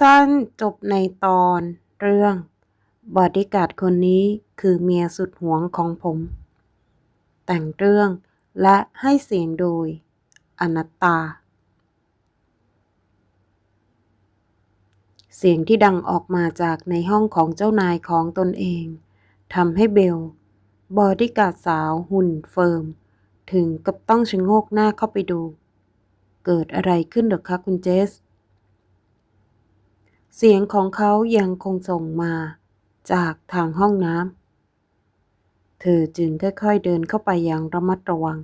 สั้นจบในตอนเรื่อง บอดี้การ์ดคนนี้คือเมียสุดหวงของผม แต่งเรื่องและให้เสียงโดย อนัตตา เสียงที่ดังออกมาจากในห้องของเจ้านายของตนเองทำให้เบล บอดี้การ์ดสาวหุ่นเฟิร์ม ถึงกับต้องชะโงกหน้าเข้าไปดู เกิดอะไรขึ้นหรอคะคุณเจส เสียงของเขายังคงส่งมาจากทางห้องน้ำ เธอจึงค่อยๆเดินเข้าไปอย่างระมัดระวัง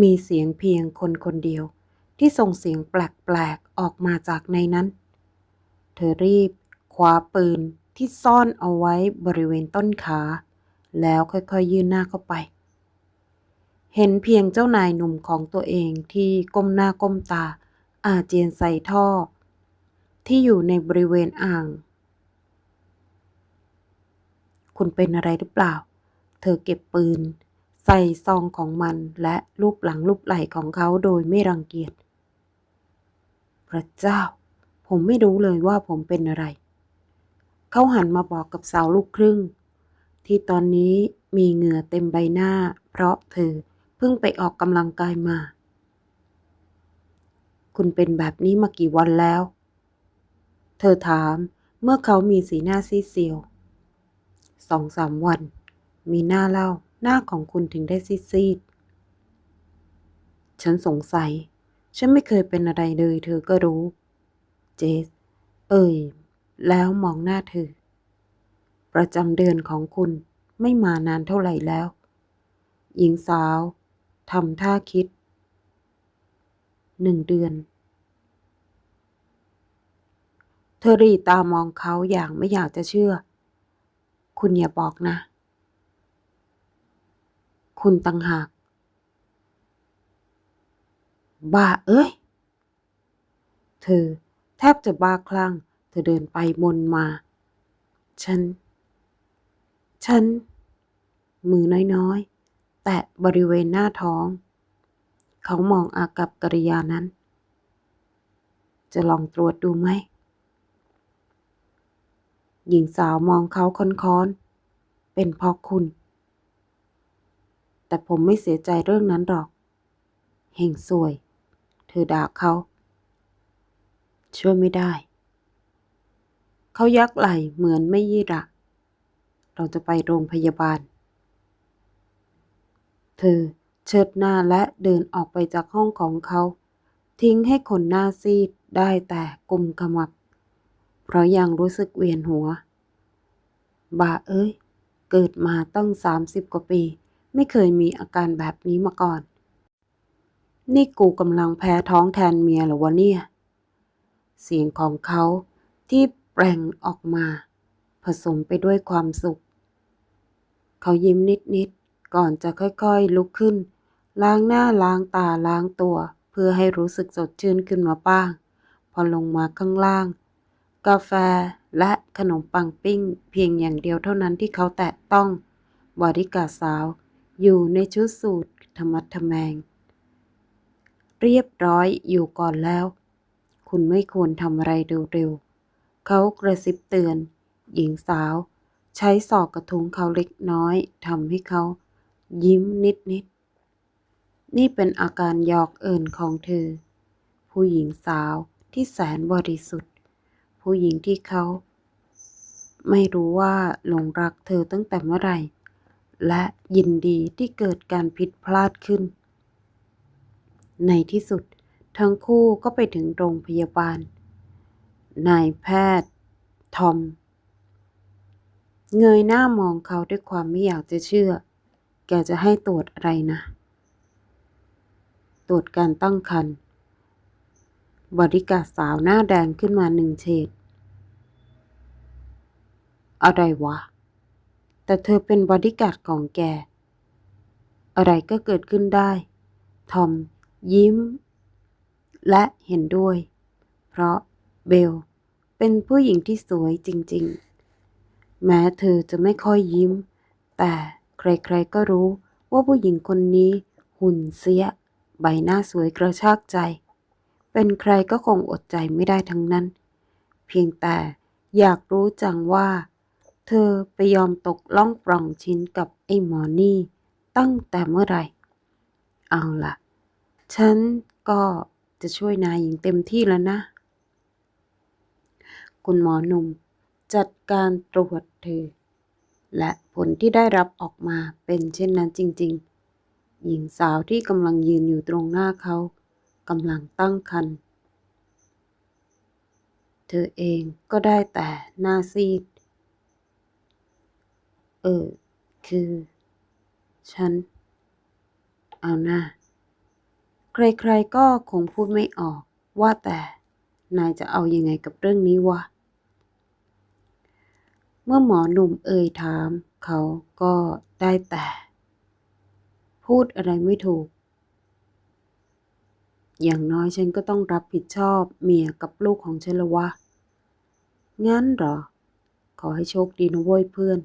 มีเสียงเพียงคนคนเดียวที่ส่งเสียงแปลกๆออกมาจากในนั้น เธอรีบคว้าปืนที่ซ่อนเอาไว้บริเวณต้นขา แล้วค่อยๆยื่นหน้าเข้าไป เห็นเพียงเจ้านายหนุ่มของตัวเองที่ก้มหน้าก้มตาอาเจียนใส่ท่อ ที่อยู่ในบริเวณอ่าง คุณเป็นอะไรหรือเปล่า เธอเก็บปืน ใส่ซองของมันและรูปหลังรูปไหล่ของเขาโดยไม่รังเกียจ พระเจ้า ผมไม่รู้เลยว่าผมเป็นอะไร เขาหันมาบอกกับสาวลูกครึ่ง ที่ตอนนี้มีเหงื่อเต็มใบหน้า เพราะเธอเพิ่งไปออกกำลังกายมา คุณเป็นแบบนี้มากี่วันแล้ว เธอถามเมื่อเขามีสีหน้าซีดเซียวสองสามวัน มีหน้าเล่าหน้าของคุณถึงได้ซีดซีดฉันสงสัย ฉันไม่เคยเป็นอะไรเลยเธอก็รู้ เจส เอ่ย แล้วมองหน้าเธอ ประจำเดือนของคุณไม่มานานเท่าไหร่แล้ว หญิงสาวทำท่าคิดหนึ่งเดือน เธอรีตามองเขาอย่างไม่อยากจะเชื่อ คุณอย่าบอกนะ คุณตังหาก บ้าเอ้ย เธอแทบจะบ้าคลั่ง เธอเดินไปบนมา ฉัน ฉัน มือน้อยๆ แตะบริเวณหน้าท้อง เขามองอากับกริยานั้น จะลองตรวจดูไหม หญิงสาวมองเขาค้อนๆ เป็นเพราะคุณ แต่ผมไม่เสียใจเรื่องนั้นหรอก เฮงสวย เธอด่าเขา ช่วยไม่ได้ เขายักไหลเหมือนไม่ยี่ระ เราจะไปโรงพยาบาล เธอเชิดหน้าและเดินออกไปจากห้องของเขา ทิ้งให้คนหน้าซีดได้แต่กลุมขมับ เพราะยังรู้สึกเวียนหัว บ่าเอ้ย เกิดมาตั้งสามสิบกว่าปี ไม่เคยมีอาการแบบนี้มาก่อน นี่กูกำลังแพ้ท้องแทนเมียหรอวะเนี่ย เสียงของเขาที่แปลงออกมา ผสมไปด้วยความสุข เขายิ้มนิดๆ ก่อนจะค่อยๆ ลุกขึ้น ล้างหน้าล้างตาล้างตัว เพื่อให้รู้สึกสดชื่นขึ้นมาบ้าง พอลงมาข้างล่าง กาแฟและขนมปังปิ้ง เพียงอย่างเดียวเท่านั้นที่เขาแตะต้องบอดี้การ์ดสาว อยู่ในชุดสูทธรรมัดทแมง เรียบร้อยอยู่ก่อนแล้ว คุณไม่ควรทำอะไรเร็วๆ เขากระซิบเตือน หญิงสาว ใช้ศอกกระทุ้งเขาเล็กน้อยทำให้เขา ยิ้มนิดๆ นี่เป็นอาการหยอกเอิญของเธอ ผู้หญิงสาวที่แสนบริสุทธิ์ ผู้หญิงที่เขาไม่รู้ว่าหลงรักเธอตั้งแต่เมื่อไหร่ และยินดีที่เกิดการผิดพลาดขึ้น ในที่สุดทั้งคู่ก็ไปถึงโรงพยาบาล นายแพทย์ ทอม เงยหน้ามองเขาด้วยความไม่อยากจะเชื่อ แกจะให้ตรวจอะไรนะ ตรวจการตั้งครรภ์ บริการดสาวหน้าแดงขึ้นมาหนึ่งเฉดอะไรวะ แต่เธอเป็นบอดี้การ์ดของแก อะไรก็เกิดขึ้นได้ ทอม ยิ้ม และเห็นด้วย เพราะเบล เป็นผู้หญิงที่สวยจริงๆ แม้เธอจะไม่ค่อยยิ้ม แต่ใครๆก็รู้ว่าผู้หญิงคนนี้หุ่นเสีย ใบหน้าสวยกระชากใจ เป็นใครก็คงอดใจไม่ได้ทั้งนั้น เพียงแต่อยากรู้จังว่า เธอไปยอมตกล่องปล่องชิ้นกับไอ้หมอนี่ ตั้งแต่เมื่อไหร่ เอาล่ะ ฉันก็จะช่วยนายอย่างเต็มที่แล้วนะ คุณหมอหนุ่มจัดการตรวจเธอ และผลที่ได้รับออกมาเป็นเช่นนั้นจริง ๆ หญิงสาวที่กำลังยืนอยู่ตรงหน้าเขา กำลังตั้งครรภ์เธอเองก็ได้แต่หน้าซีด เออ คือ ฉัน เอาหน้า ใครๆก็คงพูดไม่ออกว่าแต่นายจะเอายังไงกับเรื่องนี้วะ เมื่อหมอหนุ่มเอ่ยถาม เขาก็ได้แต่ พูดอะไรไม่ถูก อย่างน้อยฉันก็ต้องรับผิดชอบเมียกับลูกของฉันละวะ งั้นเหรอ ขอให้โชคดีนะเว้ยเพื่อน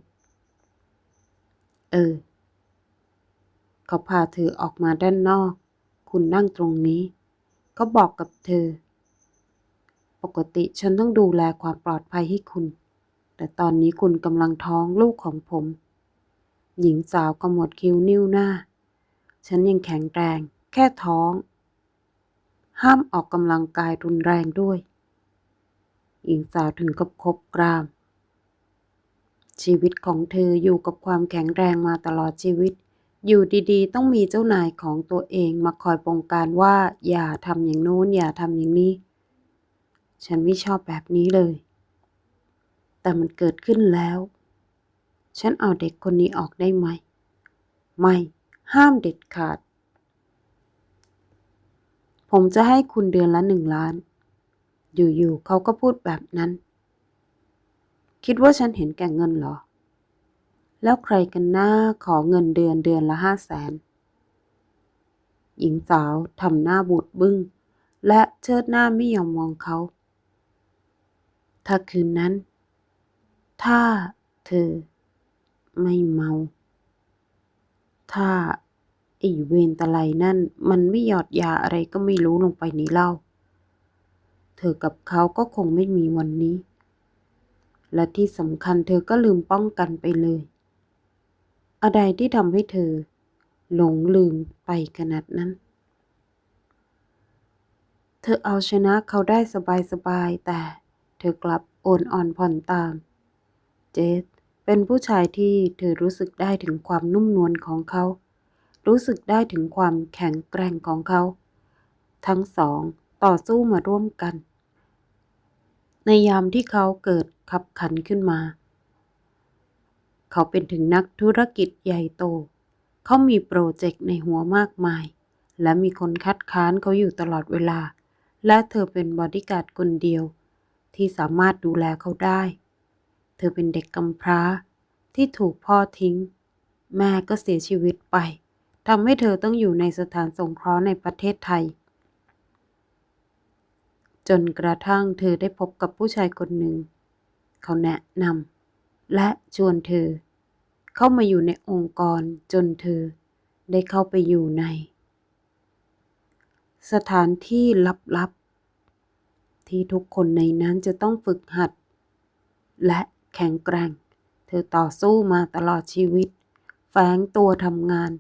เออ เขาพาเธอออกมาด้านนอก คุณนั่งตรงนี้ก็บอกกับเธอ ปกติฉันต้องดูแลความปลอดภัยให้คุณ แต่ตอนนี้คุณกำลังท้องลูกของผม หญิงสาวก็หมดคิ้วนิ้วหน้า ฉันยังแข็งแรง แค่ท้อง ห้ามออกกำลังกายรุนแรงด้วย หญิงสาวถึงกับคบกราม ชีวิตของเธออยู่กับความแข็งแรงมาตลอดชีวิต อยู่ดีๆ ต้องมีเจ้านายของตัวเองมาคอยบงการว่าอย่าทำอย่างโน้นอย่าทำอย่างนี้ ฉันไม่ชอบแบบนี้เลย แต่มันเกิดขึ้นแล้ว ฉันเอาเด็กคนนี้ออกได้ไหม ไม่ ห้ามเด็ดขาด ผมจะให้คุณเดือนละหนึ่งล้าน อยู่ๆเขาก็พูดแบบนั้น คิดว่าฉันเห็นแก่เงินเหรอ แล้วใครกันหน้าขอเงินเดือนเดือนละห้าแสน หญิงสาวทำหน้าบูดบึ้ง และเชิดหน้าไม่ยอมมองเขา ถ้าคืนนั้น ถ้าเธอไม่เมา ถ้า ไอ้เวนตะไลนั่น มันไม่หยอดยาอะไรก็ไม่รู้ลงไปในเล้าเธอกับเขาก็คงไม่มีวันนี้ และที่สำคัญเธอก็ลืมป้องกันไปเลย อะไรที่ทำให้เธอ หลงลืมไปขนาดนั้น เธอเอาชนะเขาได้สบายๆ แต่เธอกลับโอนอ่อนผ่อนตาม เจสเป็นผู้ชายที่เธอรู้สึกได้ถึงความนุ่มนวลของเขา รู้สึกได้ถึงความแข็งแกร่งของเขา ทั้งสองต่อสู้มาร่วมกัน ในยามที่เขาเกิดขับขันขึ้นมา เขาเป็นถึงนักธุรกิจใหญ่โต เขามีโปรเจกต์ในหัวมากมาย และมีคนคัดค้านเขาอยู่ตลอดเวลา และเธอเป็นบอดี้การ์ดคนเดียว ที่สามารถดูแลเขาได้ เธอเป็นเด็กกำพร้าที่ถูกพ่อทิ้ง แม่ก็เสียชีวิตไป ทำให้เธอต้องอยู่ในสถานสงเคราะห์ในประเทศไทย จนกระทั่งเธอได้พบกับผู้ชายคนหนึ่ง เขาแนะนำและชวนเธอ เข้ามาอยู่ในองค์กรจนเธอได้เข้าไปอยู่ใน สถานที่ลับๆ ที่ทุกคนในนั้นจะต้องฝึกหัด และแข็งแกร่ง เธอต่อสู้มาตลอดชีวิต แฝงตัวทำงาน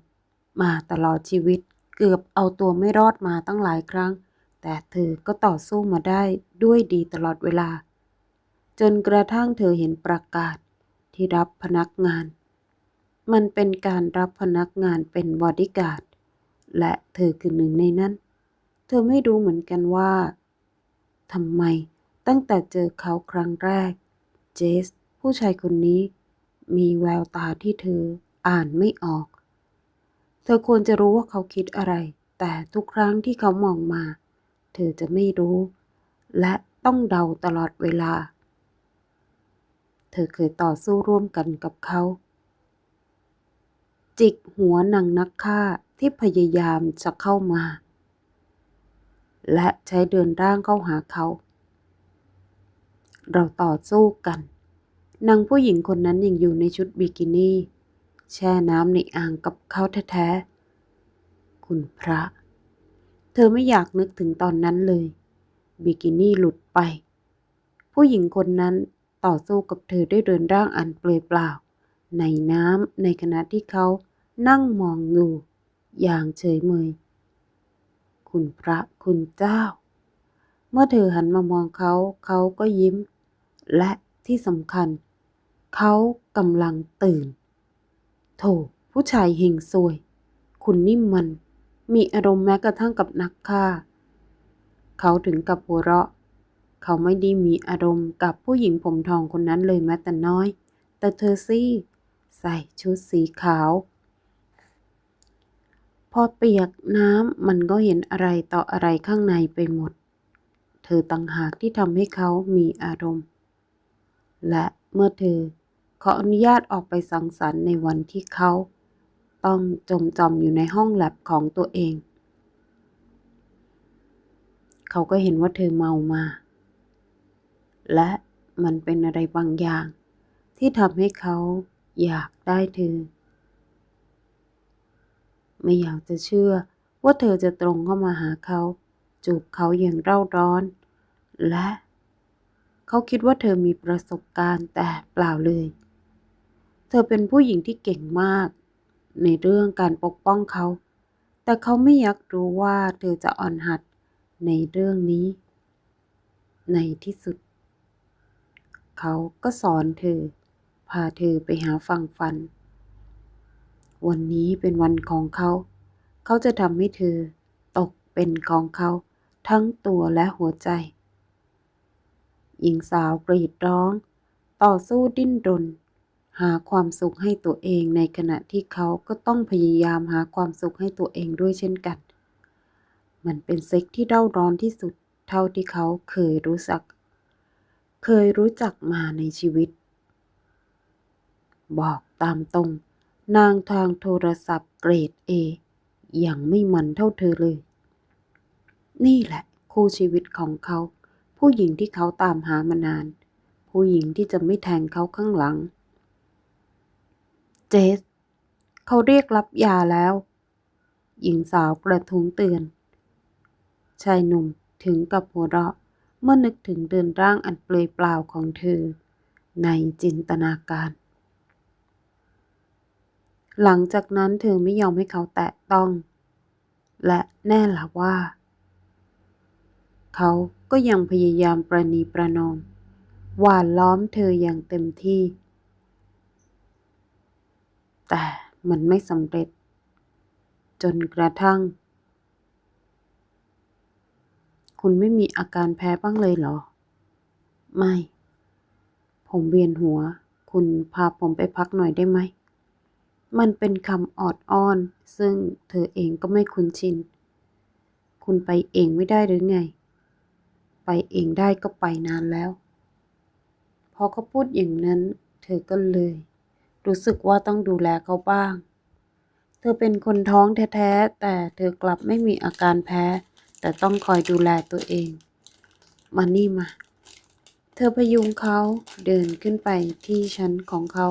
มาตลอดชีวิต เกือบเอาตัวไม่รอดมาตั้งหลายครั้ง แต่เธอก็ต่อสู้มาได้ด้วยดีตลอดเวลา จนกระทั่งเธอเห็นประกาศที่รับพนักงาน มันเป็นการรับพนักงานเป็นบอดี้การ์ดและเธอคือหนึ่งในนั้น เธอไม่รู้เหมือนกันว่าทำไมตั้งแต่เจอเขาครั้งแรก เจส ผู้ชายคนนี้ มีแววตาที่เธออ่านไม่ออก เธอควรจะรู้ว่าเขาคิดอะไร แต่ทุกครั้งที่เขามองมา เธอจะไม่รู้ และต้องเดาตลอดเวลา เธอเคยต่อสู้ร่วมกันกับเขา จิกหัวนางนักฆ่าที่พยายามจะเข้ามา และใช้เดินร่างเข้าหาเขา เราต่อสู้กันนางผู้หญิงคนนั้นยังอยู่ในชุดบิกินี่ แช่น้ำในอ่างกับเขาแท้ๆ คุณพระ เธอไม่อยากนึกถึงตอนนั้นเลย บิกินี่หลุดไป ผู้หญิงคนนั้นต่อสู้กับเธอด้วยเดินร่างอันเปลือยเปล่า ในน้ำในขณะที่เขานั่งมองดูอย่างเฉยเมย คุณพระคุณเจ้า เมื่อเธอหันมามองเขา เขาก็ยิ้ม และที่สำคัญ เขากำลังตื่น โถผู้ชายเฮงซวย คุณนี่มมัน มีอารมณ์แม้กระทั่งกับนักฆ่า เขาถึงกับหัวเราะ เขาไม่ได้มีอารมณ์กับผู้หญิงผมทองคนนั้นเลยแม้แต่น้อย แต่เธอสิใส่ชุดสีขาว พอเปียกน้ำมันก็เห็นอะไรต่ออะไรข้างในไปหมด เธอต่างหากที่ทำให้เขามีอารมณ์ และเมื่อเธอ ออนุญาตออกไปสังสรรค์ในวันที่เขา ต้องจมจอมอยู่ในห้องแลบของตัวเอง เขาก็เห็นว่าเธอเมามา และมันเป็นอะไรบางอย่าง ที่ทำให้เขาอยากได้เธอ ไม่อยากจะเชื่อว่าเธอจะตรงเข้ามาหาเขา จูบเขาอย่างเร่าร้อน และ เขาคิดว่าเธอมีประสบการณ์แต่เปล่าเลย ธอเป็นผู้หญิงที่เก่งมาก ในเรื่องการปกป้องเขา แต่เขาไม่อยากรู้ว่าเธอจะอ่อนหัดในเรื่องนี้ ในที่สุด เขาก็สอนเธอ พาเธอไปหาฝั่งฝัน วันนี้เป็นวันของเขา เขาจะทำให้เธอตกเป็นของเขาทั้งตัวและหัวใจ หญิงสาวกรีดร้อง ต่อสู้ดิ้นรน หาความสุขให้ตัวเอง ในขณะที่เขาก็ต้องพยายามหาความสุขให้ตัวเองด้วยเช่นกัน มันเป็นเซ็กที่เร่าร้อนที่สุดเท่าที่เขาเคยรู้จัก เคยรู้จักมาในชีวิต บอกตามตรง นางทางโทรศัพท์เกรดเอย่างไม่มันเท่าเธอเลย นี่แหละ คู่ชีวิตของเขา ผู้หญิงที่เขาตามหามานาน ผู้หญิงที่จะไม่แทงเขาข้างหลัง จส เขาเรียกรับยาแล้ว หญิงสาวกระทุ้งเตือน ชายหนุ่มถึงกับหัวเราะเมื่อนึกถึงเดินร่างอันเปลือยเปล่าของเธอ ในจินตนาการ หลังจากนั้นเธอไม่ยอมให้เขาแตะต้อง และแน่ละว่า เขาก็ยังพยายามประนีประนอม หวานล้อมเธออย่างเต็มที่ แต่มันไม่สำเร็จ จนกระทั่ง คุณไม่มีอาการแพ้บ้างเลยเหรอ ไม่ ผมเวียนหัว คุณพาผมไปพักหน่อยได้ไหม มันเป็นคำออดอ้อน ซึ่งเธอเองก็ไม่คุ้นชิน คุณไปเองไม่ได้หรือไง ไปเองได้ก็ไปนานแล้ว พอเขาพูดอย่างนั้น เธอก็เลย รู้สึกว่าต้องดูแลเขาบ้าง เธอเป็นคนท้องแท้ๆ แต่เธอกลับไม่มีอาการแพ้ แต่ต้องคอยดูแลตัวเอง มานี่มา เธอพยุงเขาเดินขึ้นไปที่ชั้นของเขา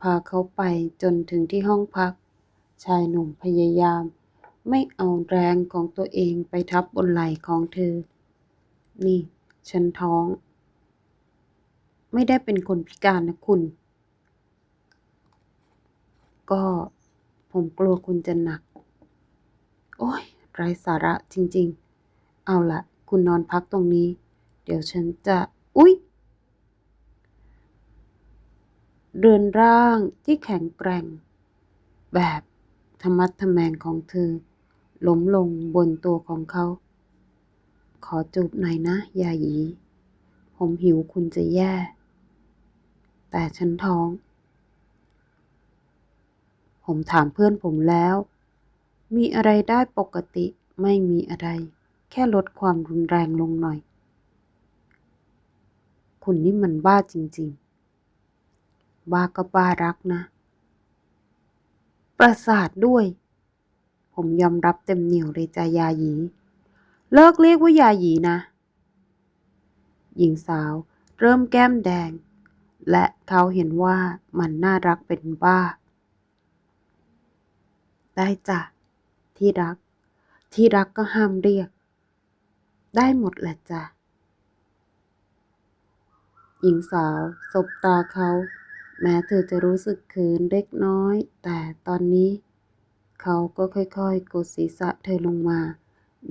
พาเขาไปจนถึงที่ห้องพัก ชายหนุ่มพยายาม ไม่เอาแรงของตัวเองไปทับบนไหล่ของเธอ นี่ ฉันท้อง ไม่ได้เป็นคนพิการนะคุณ ก็ผมกลัวคุณจะหนัก โอ้ยไร้สาระจริงๆ เอาละคุณนอนพักตรงนี้ เดี๋ยวฉันจะ อุ๊ย เรือนร่างที่แข็งแกร่ง แบบธรรมัดทแมงของเธอล้มลงบนตัวของเขา ขอจูบหน่อยนะ ยาหยี ผมหิวคุณจะแย่ แต่ฉันท้อง ผมถามเพื่อนผมแล้ว มีอะไรได้ปกติไม่มีอะไร แค่ลดความรุนแรงลงหน่อย คุณนี่มันบ้าจริงๆ บ้าก็บ้ารักนะ ประสาทด้วย ผมยอมรับเต็มเหนียวเลยจ้ายาหยี เลิกเรียกว่ายาหยีนะ หญิงสาวเริ่มแก้มแดง และเขาเห็นว่ามันน่ารักเป็นบ้า ได้จ้ะที่รัก ที่รักก็ห้ามเรียก ได้หมดแหละจ้ะหญิงสาวสบตาเขา แม้เธอจะรู้สึกเขินเล็กน้อย แต่ตอนนี้ เขาก็ค่อยๆ กดศีรษะเธอลงมา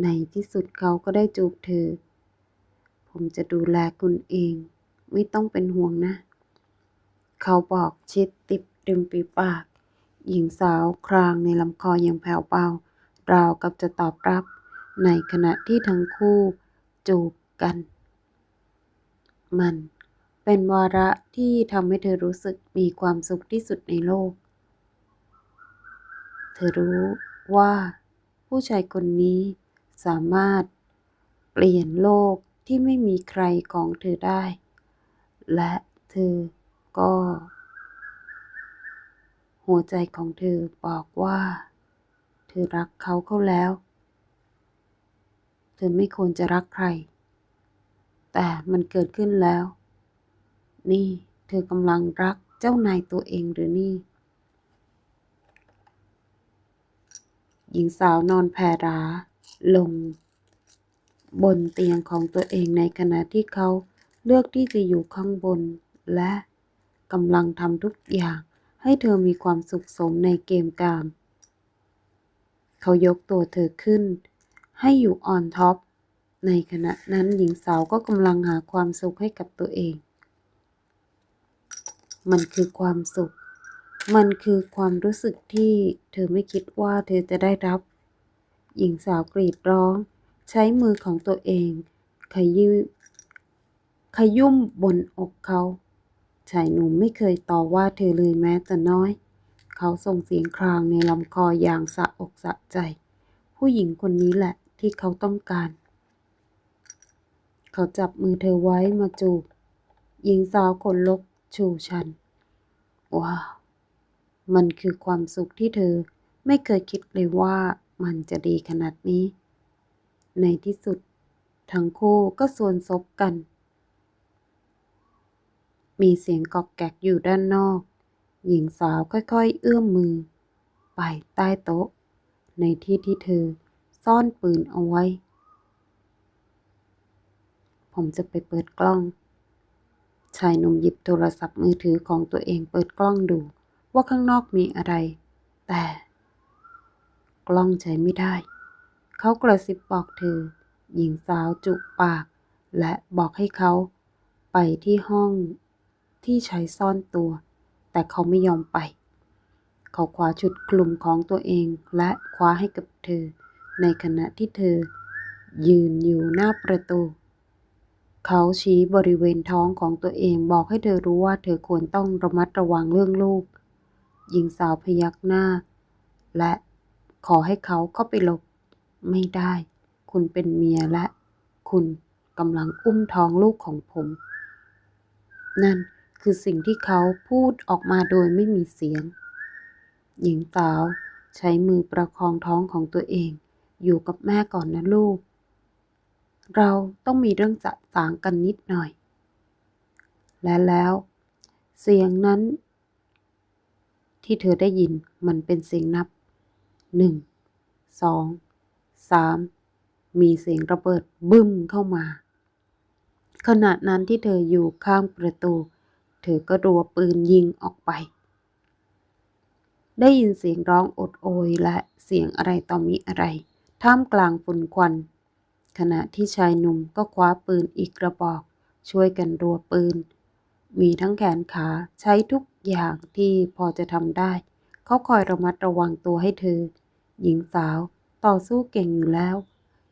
ในที่สุดเขาก็ได้จูบเธอ ผมจะดูแลคุณเอง ไม่ต้องเป็นห่วงนะ เขาบอกชิดติบริมฝีปาก หญิงสาวครางในลำคออย่างแผ่วเบาราวกับจะตอบรับ ในขณะที่ทั้งคู่จูบกัน มันเป็นวาระที่ทำให้เธอรู้สึกมีความสุขที่สุดในโลก เธอรู้ว่าผู้ชายคนนี้สามารถเปลี่ยนโลกที่ไม่มีใครของเธอได้ และเธอก็ หัวใจของเธอบอกว่า เธอรักเขาเข้าแล้ว เธอไม่ควรจะรักใคร แต่มันเกิดขึ้นแล้ว นี่เธอกำลังรักเจ้านายตัวเองหรือนี่ หญิงสาวนอนแผ่ราลง บนเตียงของตัวเองในขณะที่เขาเลือกที่จะอยู่ข้างบนและกำลังทำทุกอย่าง ให้เธอมีความสุขสมในเกมกาม เขายกตัวเธอขึ้น ให้อยู่ออนท็อป ในขณะนั้นหญิงสาวก็กำลังหาความสุขให้กับตัวเอง มันคือความสุข มันคือความรู้สึกที่เธอไม่คิดว่าเธอจะได้รับ หญิงสาวกรีดร้อง ใช้มือของตัวเองขยี้ขยุ่มบนอกเขา ชายหนุ่มไม่เคยต่อว่าเธอเลยแม้แต่น้อย เขาส่งเสียงครางในลำคออย่างสะอกสะใจ ผู้หญิงคนนี้แหละที่เขาต้องการ เขาจับมือเธอไว้มาจูบ หญิงสาวขนลุกชูชัน ว้าว มันคือความสุขที่เธอไม่เคยคิดเลยว่ามันจะดีขนาดนี้ ในที่สุด ทั้งคู่ก็ส่วนซบกัน มีเสียงกอกแกกอยู่ด้านนอก หญิงสาวค่อยๆ เอื้อมมือ ไปใต้โต๊ะ ในที่ที่เธอซ่อนปืนเอาไว้ ผมจะไปเปิดกล้อง ชายหนุ่มหยิบโทรศัพท์มือถือของตัวเองเปิดกล้องดู ว่าข้างนอกมีอะไร แต่ กล้องใช้ไม่ได้ เขากระซิบบอกเธอ หญิงสาวจุปาก และบอกให้เขาไปที่ห้อง ที่ใช้ซ่อนตัว แต่เขาไม่ยอมไป เขาคว้าชุดคลุมของตัวเองและคว้าให้กับเธอ ในขณะที่เธอ ยืนอยู่หน้าประตู เขาชี้บริเวณท้องของตัวเองบอกให้เธอรู้ว่าเธอควรต้องระมัดระวังเรื่องลูก หญิงสาวพยักหน้า และขอให้เขาเข้าไปหลบ ไม่ได้ คุณเป็นเมียและ คุณกำลังอุ้มท้องลูกของผม นั่น คือสิ่งที่เขาพูดออกมาโดยไม่มีเสียง หญิงสาวใช้มือประคองท้องของตัวเอง อยู่กับแม่ก่อนนะลูก เราต้องมีเรื่องจะสางกันนิดหน่อย และแล้ว เสียงนั้น ที่เธอได้ยินมันเป็นเสียงนับหนึ่งสองสามมีเสียงระเบิดบึ้มเข้ามา ขณะนั้นที่เธออยู่ข้างประตู เธอก็รัวปืนยิงออกไป ได้ยินเสียงร้องโอดโอยและเสียงอะไรต่อมีอะไร ท่ามกลางฝุ่นควัน ขณะที่ชายหนุ่มก็คว้าปืนอีกกระบอก ช่วยกันรัวปืน มีทั้งแขนขาใช้ทุกอย่างที่พอจะทำได้ เขาคอยระมัดระวังตัวให้เธอ หญิงสาวต่อสู้เก่งอยู่แล้ว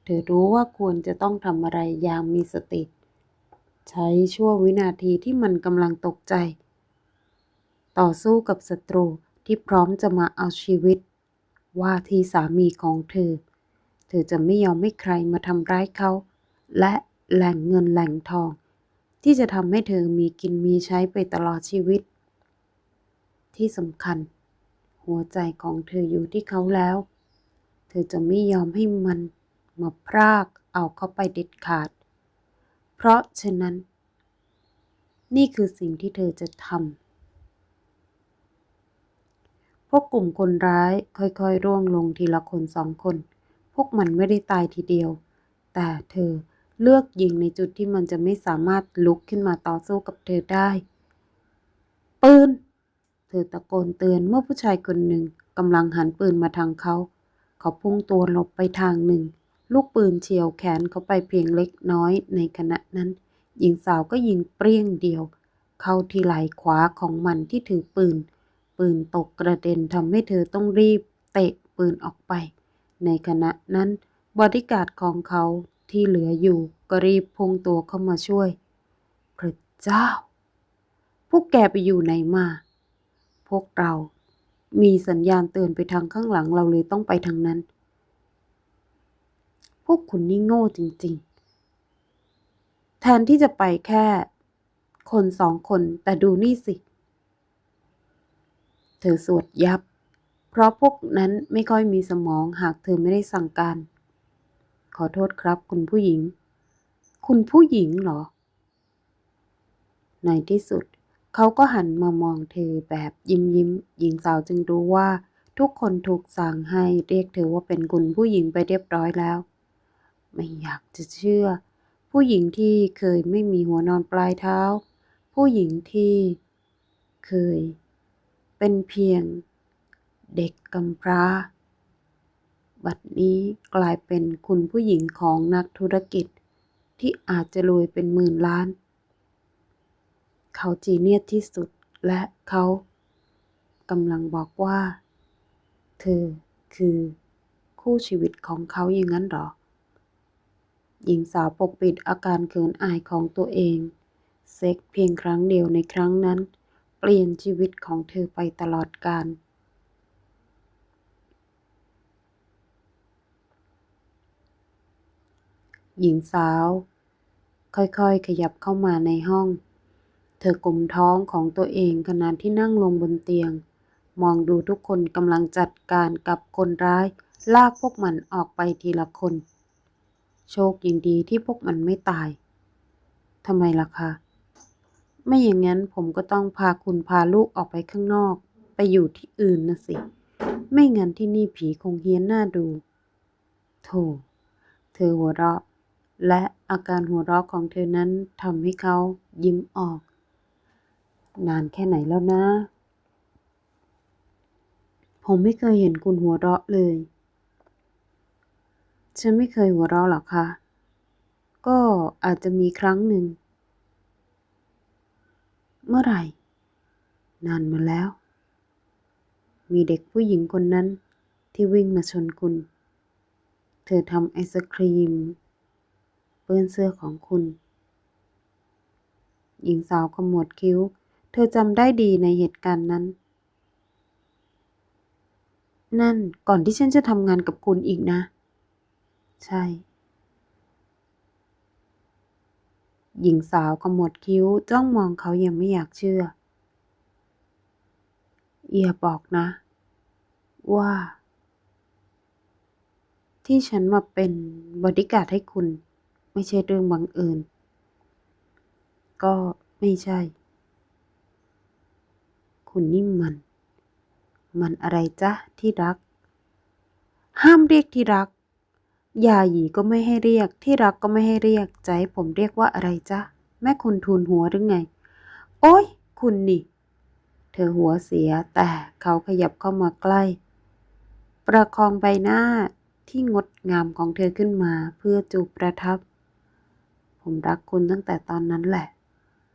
เธอรู้ว่าควรจะต้องทำอะไรอย่างมีสติ ใช้ชั่ววินาทีที่มันกำลังตกใจ ต่อสู้กับศัตรูที่พร้อมจะมาเอาชีวิต ว่าที่สามีของเธอ เธอจะไม่ยอมให้ใครมาทำร้ายเขา และแหล่งเงินแหล่งทอง ที่จะทำให้เธอมีกินมีใช้ไปตลอดชีวิต ที่สำคัญ หัวใจของเธออยู่ที่เขาแล้ว เธอจะไม่ยอมให้มันมาพรากเอาเขาไปเด็ดขาด เพราะฉะนั้น นี่คือสิ่งที่เธอจะทำพวกกลุ่มคนร้ายค่อยๆร่วงลงทีละคนสองคน พวกมันไม่ได้ตายทีเดียว แต่เธอเลือกยิงในจุดที่มันจะไม่สามารถลุกขึ้นมาต่อสู้กับเธอได้ ปืน เธอตะโกนเตือนเมื่อผู้ชายคนหนึ่งกำลังหันปืนมาทางเขา เขาพุ่งตัวหลบไปทางหนึ่ง ลูกปืนเฉียวแขนเขาไปเพียงเล็กน้อยในขณะนั้น หญิงสาวก็ยิงเปรี้ยงเดียว เข้าที่ไหล่ขวาของมันที่ถือปืน ปืนตกกระเด็นทำให้เธอต้องรีบเตะปืนออกไป ในขณะนั้นบอดี้การ์ดของเขาที่เหลืออยู่ก็รีบพุ่งตัวเข้ามาช่วย พระเจ้า พวกแกไปอยู่ไหนมา พวกเรา มีสัญญาณเตือนไปทางข้างหลังเราเลยต้องไปทางนั้น พวกคุณนี่โง่จริงๆ แทนที่จะไปแค่ คนสองคนแต่ดูนี่สิ เธอสวดยับ เพราะพวกนั้นไม่ค่อยมีสมองหากเธอไม่ได้สั่งการ ขอโทษครับคุณผู้หญิง คุณผู้หญิงเหรอ ในที่สุดเขาก็หันมามองเธอแบบยิ้มยิ้ม หญิงสาวจึงรู้ว่าทุกคนถูกสั่งให้เรียกเธอว่าเป็นคุณผู้หญิงไปเรียบร้อยแล้ว ไม่อยากจะเชื่อ ผู้หญิงที่เคยไม่มีหัวนอนปลายเท้า ผู้หญิงที่เคยเป็นเพียงเด็กกำพร้า บัดนี้กลายเป็นคุณผู้หญิงของนักธุรกิจที่อาจจะรวยเป็นหมื่นล้าน เขาจีเนียสที่สุดและเขากำลังบอกว่า เธอคือคู่ชีวิตของเขาอย่างนั้นหรอ หญิงสาวปกปิดอาการเขินอายของตัวเอง เซ็กเพียงครั้งเดียวในครั้งนั้น เปลี่ยนชีวิตของเธอไปตลอดกาลหญิงสาว ค่อยๆ ขยับเข้ามาในห้อง เธอกลมท้องของตัวเองขณะที่นั่งลงบนเตียง มองดูทุกคนกำลังจัดการกับคนร้าย ลากพวกมันออกไปทีละคน โชคยังดีที่พวกมันไม่ตายทำไมล่ะคะ ไม่อย่างนั้นผมก็ต้องพาคุณพาลูกออกไปข้างนอก ไปอยู่ที่อื่นนะสิ ไม่งั้นที่นี่ผีคงเฮี้ยนหน้าดู โธ่ เธอหัวเราะ และอาการหัวเราะของเธอนั้นทำให้เขายิ้มออก นานแค่ไหนแล้วนะ ผมไม่เคยเห็นคุณหัวเราะเลย ฉันไม่เคยหัวเราะหรอกคะก็อาจจะมีครั้งหนึ่ง เมื่อไหร่ นานมาแล้ว มีเด็กผู้หญิงคนนั้นที่วิ่งมาชนคุณ เธอทำไอศครีม เปื้อนเสื้อของคุณ หญิงสาวขมวดคิ้ว เธอจำได้ดีในเหตุการณ์นั้น นั่นก่อนที่ฉันจะทำงานกับคุณอีกนะ ใช่ หญิงสาวขมวดคิ้วจ้องมองเขายังไม่อยากเชื่อ เอียบอกนะ ว่า ที่ฉันมาเป็นบอดี้การ์ดให้คุณ ไม่ใช่เรื่องบังเอิญก็ไม่ใช่ คุณนี่มัน มันอะไรจ๊ะที่รัก ห้ามเรียกที่รัก ยาหยีก็ไม่ให้เรียก ที่รักก็ไม่ให้เรียกจะให้ผมเรียกว่าอะไรจ๊ะ แม่คุณทูลหัวหรือไง โอ้ยคุณนี่ เธอหัวเสียแต่เขาขยับเข้ามาใกล้ ประคองใบหน้าที่งดงามของเธอขึ้นมาเพื่อจูบประทับ ผมรักคุณตั้งแต่ตอนนั้นแหละ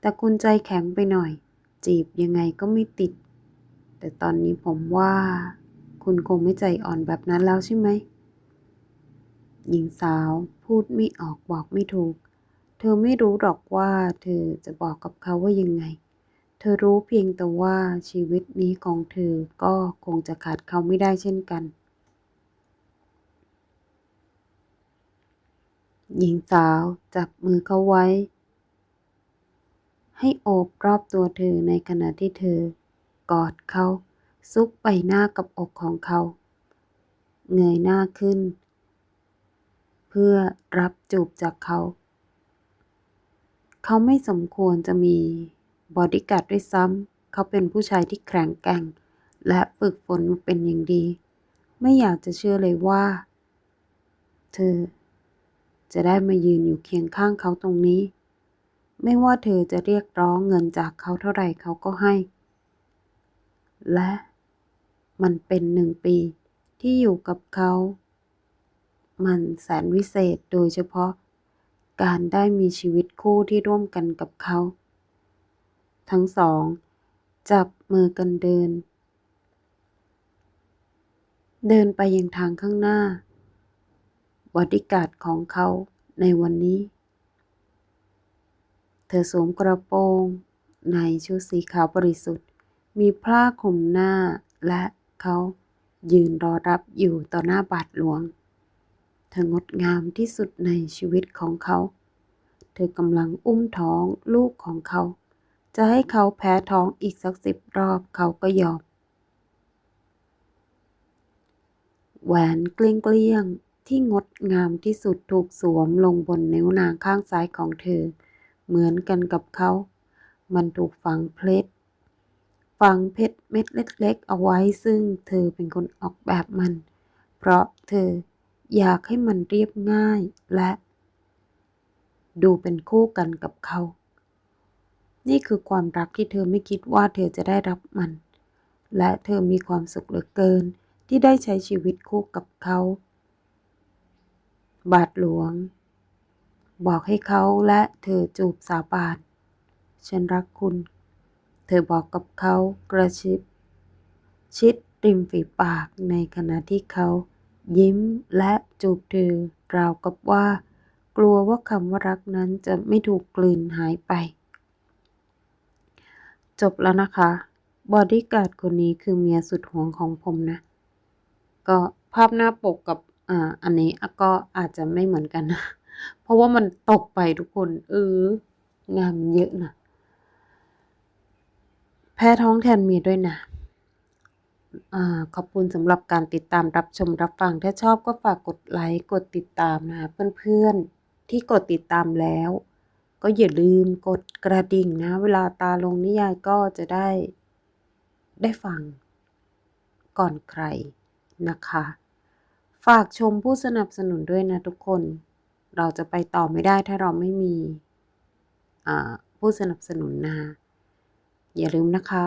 แต่คุณใจแข็งไปหน่อย จีบยังไงก็ไม่ติด แต่ตอนนี้ผมว่า คุณคงไม่ใจอ่อนแบบนั้นแล้วใช่ไหม หญิงสาวพูดไม่ออกบอกไม่ถูก เธอไม่รู้หรอกว่าเธอจะบอกกับเขาว่ายังไง เธอรู้เพียงแต่ว่าชีวิตนี้ของเธอก็คงจะขาดเขาไม่ได้เช่นกัน หญิงสาวจับมือเขาไว้ ให้โอบรอบตัวเธอในขณะที่เธอกอดเขาซุกใบหน้ากับอกของเขา เงยหน้าขึ้น เพื่อรับจูบจากเขา เขาไม่สมควรจะมีบอดี้การ์ดด้วยซ้ำ เขาเป็นผู้ชายที่แข็งแกร่ง และฝึกฝนมาเป็นอย่างดี ไม่อยากจะเชื่อเลยว่า เธอ จะได้มายืนอยู่เคียงข้างเขาตรงนี้ ไม่ว่าเธอจะเรียกร้องเงินจากเขาเท่าไหร่เขาก็ให้ และมันเป็นหนึ่งปีที่อยู่กับเขา มันแสนวิเศษโดยเฉพาะ การได้มีชีวิตคู่ที่ร่วมกันกับเขา ทั้งสอง จับมือกันเดิน เดินไปยังทางข้างหน้าบอดี้การ์ดของเขาในวันนี้ เธอสวมกระโปรง ในชุดสีขาวบริสุทธิ์ มีผ้าคลุมหน้าและเขายืนรอรับอยู่ต่อหน้าบาทหลวง เธองดงามที่สุดในชีวิตของเขา เธอกำลังอุ้มท้องลูกของเขา จะให้เขาแพ้ท้องอีกสักสิบรอบเขาก็ยอม แหวนเกลี้ยงเกลี้ยงๆที่งดงามที่สุดถูกสวมลงบนนิ้วนางข้างซ้ายของเธอ เหมือนกันกับเขา มันถูกฝังเพชร ฝังเพชรเม็ดเล็กๆ เอาไว้ซึ่งเธอเป็นคนออกแบบมัน เพราะเธอ อยากให้มันเรียบง่ายและ ดูเป็นคู่กันกับเขา นี่คือความรักที่เธอไม่คิดว่าเธอจะได้รับมัน และเธอมีความสุขเหลือเกินที่ได้ใช้ชีวิตคู่กับเขา บาทหลวง บอกให้เขาและเธอจูบสาบานฉันรักคุณ เธอบอกกับเขากระชิบ ชิดริมฝีปากในขณะที่เขา ยิ้มและจูบเธอราวกับว่า กลัวว่าคำว่ารักนั้นจะไม่ถูกกลืนหายไป จบแล้วนะคะ บอดี้การ์ดคนนี้คือเมียสุดห่วงของผมนะ ก็ภาพหน้าปกกับอ่าอันนี้ก็อาจจะไม่เหมือนกันนะ เพราะว่ามันตกไปทุกคน เอองานมันเยอะนะแพ้ท้องแทนเมียด้วยนะ ขอบคุณสำหรับการติดตามรับชมรับฟัง ถ้าชอบก็ฝากกดไลค์กดติดตามนะคะเพื่อนๆ ที่กดติดตามแล้ว ก็อย่าลืมกดกระดิ่งนะ เวลาตาลงนิยายก็จะได้ ได้ฟัง ก่อนใครนะคะ ฝากชมผู้สนับสนุนด้วยนะทุกคน เราจะไปต่อไม่ได้ถ้าเราไม่มีผู้สนับสนุนนะอย่าลืมนะคะ